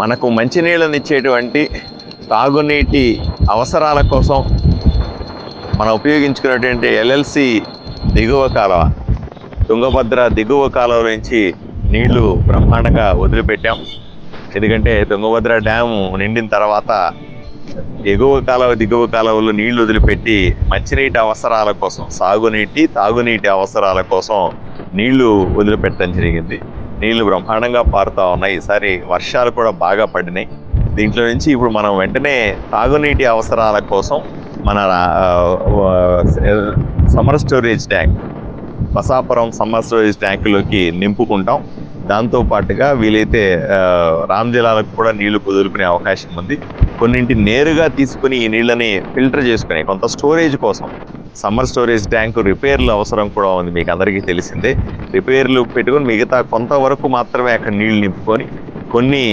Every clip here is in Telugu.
మనకు మంచినీళ్ళనిచ్చేటువంటి తాగునీటి అవసరాల కోసం మనం ఉపయోగించుకున్నటువంటి ఎల్ఎల్సి దిగువ కాలువ తుంగభద్ర దిగువ కాలువ నుంచి నీళ్ళు బ్రహ్మాండంగా వదిలిపెట్టాం. ఎందుకంటే తుంగభద్ర డ్యాము నిండిన తర్వాత ఎగువ కాలువ దిగువ కాలువలు నీళ్ళు వదిలిపెట్టి మంచినీటి అవసరాల కోసం సాగునీటి తాగునీటి అవసరాల కోసం నీళ్ళు వదిలిపెట్టడం జరిగింది. నీళ్ళు బ్రహ్మాండంగా పారుతూ ఉన్నాయి. ఈసారి వర్షాలు కూడా బాగా పడినాయి. దీంట్లో నుంచి ఇప్పుడు మనం వెంటనే తాగునీటి అవసరాల కోసం మన summer storage tank Basapuram summer storage ట్యాంకులోకి నింపుకుంటాం. దాంతో పాటుగా వీలైతే రామ్ జిల్లాలకు కూడా నీళ్ళు కుదురుకునే అవకాశం ఉంది. కొన్నింటి నేరుగా తీసుకుని ఈ నీళ్ళని ఫిల్టర్ చేసుకుని కొంత స్టోరేజ్ కోసం సమ్మర్ స్టోరేజ్ ట్యాంకు రిపేర్లు అవసరం కూడా ఉంది మీకు అందరికీ తెలిసిందే. రిపేర్లు పెట్టుకొని మిగతా కొంతవరకు మాత్రమే అక్కడ నీళ్ళు నింపుకొని కొన్ని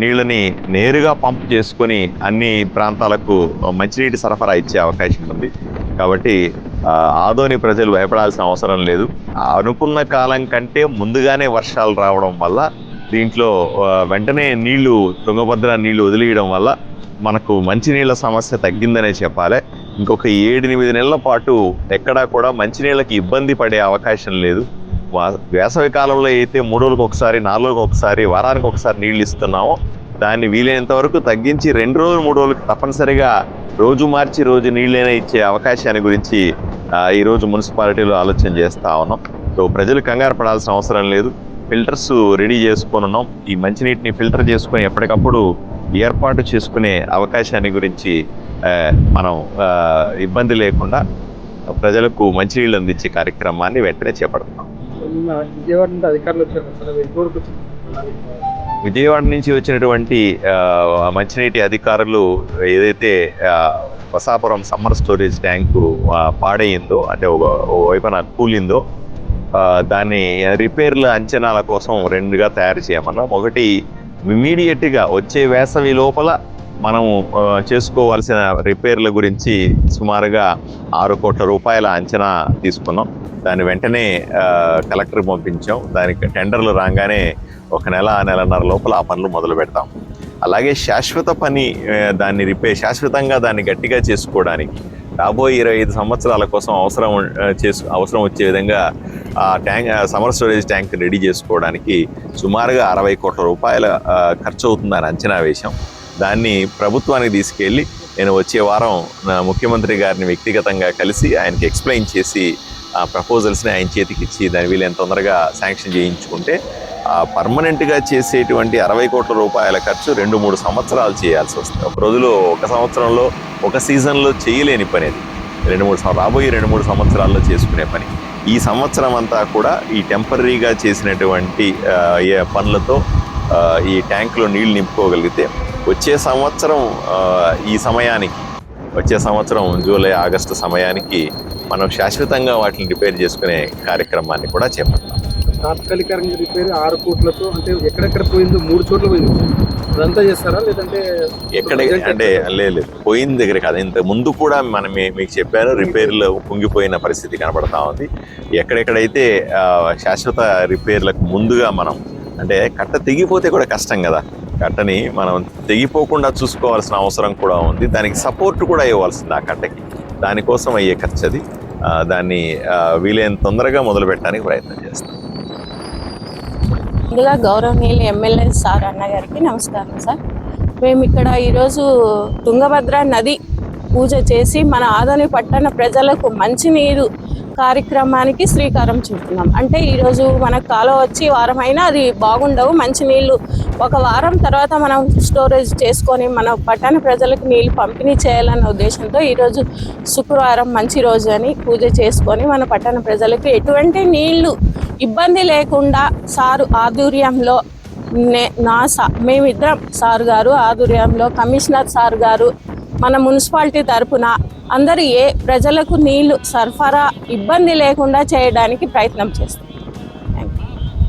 నీళ్ళని నేరుగా పంప్ చేసుకొని అన్ని ప్రాంతాలకు మంచినీటి సరఫరా ఇచ్చే అవకాశం ఉంది. కాబట్టి ఆదోని ప్రజలు భయపడాల్సిన అవసరం లేదు. అనుకున్న కాలం కంటే ముందుగానే వర్షాలు రావడం వల్ల దీంట్లో వెంటనే నీళ్ళు తుంగభద్ర నీళ్ళు వదిలేయడం వల్ల మనకు మంచినీళ్ళ సమస్య తగ్గిందనే చెప్పాలి. ఇంకొక ఏడెనిమిది నెలల పాటు ఎక్కడా కూడా మంచినీళ్ళకి ఇబ్బంది పడే అవకాశం లేదు. వా- వేసవి కాలంలో అయితే మూడోలకు ఒకసారి నాలుగు ఒకసారి వారానికి ఒకసారి నీళ్ళు ఇస్తున్నామో దాన్ని వీలైనంత వరకు తగ్గించి రెండు రోజులు మూడు రోజులకు తప్పనిసరిగా రోజు మార్చి రోజు నీళ్ళైనా ఇచ్చే అవకాశాన్ని గురించి ఈరోజు మున్సిపాలిటీలో ఆలోచన చేస్తా ఉన్నాం. సో ప్రజలు కంగారు పడాల్సిన అవసరం లేదు. ఫిల్టర్స్ రెడీ చేసుకొని ఉన్నాం. ఈ మంచినీటిని ఫిల్టర్ చేసుకొని ఎప్పటికప్పుడు ఏర్పాటు చేసుకునే అవకాశాన్ని గురించి మనం ఇబ్బంది లేకుండా ప్రజలకు మంచినీళ్ళు అందించే కార్యక్రమాన్ని వెంటనే చేపడుతున్నాం. విజయవాడ నుంచి వచ్చినటువంటి మంచినీటి అధికారులు ఏదైతే ఆ, బసాపురం సమ్మర్ స్టోరేజ్ ట్యాంకు ఆ, పాడయిందో అంటే ఒక వైపున కూలిందో దాన్ని రిపేర్ల అంచనాల కోసం రెండుగా తయారు చేయమన్నాం. ఒకటి ఇమీడియట్గా వచ్చే వేసవి లోపల మనం చేసుకోవాల్సిన రిపేర్ల గురించి సుమారుగా ఆరు కోట్ల రూపాయల అంచనా తీసుకున్నాం. దాన్ని వెంటనే కలెక్టర్ పంపించాం. దానికి టెండర్లు రాగానే ఒక నెల నెలన్నర లోపల ఆ పనులు మొదలు పెడతాం. అలాగే శాశ్వత పని దాన్ని రిపేర్ శాశ్వతంగా దాన్ని గట్టిగా చేసుకోవడానికి రాబోయే ఇరవై ఐదు సంవత్సరాల కోసం అవసరం చేసు అవసరం వచ్చే విధంగా ఆ tank summer storage tank ready చేసుకోవడానికి సుమారుగా అరవై కోట్ల రూపాయల ఖర్చు అవుతుందని అంచనా వేశాం. దాన్ని ప్రభుత్వానికి తీసుకెళ్ళి నేను వచ్చే వారం నా ముఖ్యమంత్రి గారిని వ్యక్తిగతంగా కలిసి ఆయనకి ఎక్స్ప్లెయిన్ చేసి ఆ ప్రపోజల్స్ని ఆయన చేతికి ఇచ్చి దాని వీలైన తొందరగా శాంక్షన్ చేయించుకుంటే ఆ పర్మనెంట్గా చేసేటువంటి అరవై కోట్ల రూపాయల ఖర్చు రెండు మూడు సంవత్సరాలు చేయాల్సి వస్తుంది. ఒక రోజులో ఒక సంవత్సరంలో ఒక సీజన్లో చేయలేని పని అది. రెండు మూడు రాబోయే రెండు మూడు సంవత్సరాల్లో చేసుకునే పని. ఈ సంవత్సరం అంతా కూడా ఈ టెంపరీగా చేసినటువంటి పనులతో ఈ ట్యాంకులో నీళ్ళు నింపుకోగలిగితే వచ్చే సంవత్సరం ఈ సమయానికి వచ్చే సంవత్సరం జూలై ఆగస్టు సమయానికి మనం శాశ్వతంగా వాటిని రిపేర్ చేసుకునే కార్యక్రమాన్ని కూడా చేపడతాం. తాత్కాలికంగా రిపేర్ ఆరు కోట్లతో అంటే ఎక్కడెక్కడ పోయిందో మూడు చోట్ల పోయింది. అదంతా చేస్తారా? లేదంటే ఎక్కడ అంటే లేదు పోయిన దగ్గర కాదు. ఇంత ముందు కూడా మనం మీకు చెప్పాను రిపేర్లు కుంగిపోయిన పరిస్థితి కనబడతా ఉంది. ఎక్కడెక్కడైతే శాశ్వత రిపేర్లకు ముందుగా మనం అంటే కట్ట తెగిపోతే కూడా కష్టం కదా. కట్టని మనం తెగిపోకుండా చూసుకోవాల్సిన అవసరం కూడా ఉంది. దానికి సపోర్ట్ కూడా ఇవ్వాల్సింది ఆ కట్టకి దానికోసం అయ్యే ఖర్చు అది. దాన్ని వీలైన వీలైనంత తొందరగా మొదలు పెట్టడానికి ప్రయత్నం చేస్తాం. ముందుగా గౌరవనీయులు ఎమ్మెల్యే సార్ అన్నగారికి నమస్కారం సార్. మేము ఇక్కడ ఈరోజు తుంగభద్ర నది పూజ చేసి మన ఆదోని పట్టణ ప్రజలకు మంచినీరు కార్యక్రమానికి శ్రీకారం చుడుతున్నాం. అంటే ఈరోజు మనకు కాలువ వచ్చి వారమైనా అది బాగుండవు. మంచి నీళ్ళు ఒక వారం తర్వాత మనం స్టోరేజ్ చేసుకొని మన పట్టణ ప్రజలకు నీళ్ళు పంపిణీ చేయాలన్న ఉద్దేశంతో ఈరోజు శుక్రవారం మంచి రోజు అని పూజ చేసుకొని మన పట్టణ ప్రజలకు ఎటువంటి నీళ్ళు ఇబ్బంది లేకుండా సారు ఆధుర్యంలో నే నా సా మేమిద్దరం సార్ గారు ఆధుర్యంలో కమిషనర్ సార్ గారు మన మున్సిపాలిటీ తరపున అందరూ ఏ ప్రజలకు నీళ్ళు సరఫరా ఇబ్బంది లేకుండా చేయడానికి ప్రయత్నం చేస్తాం.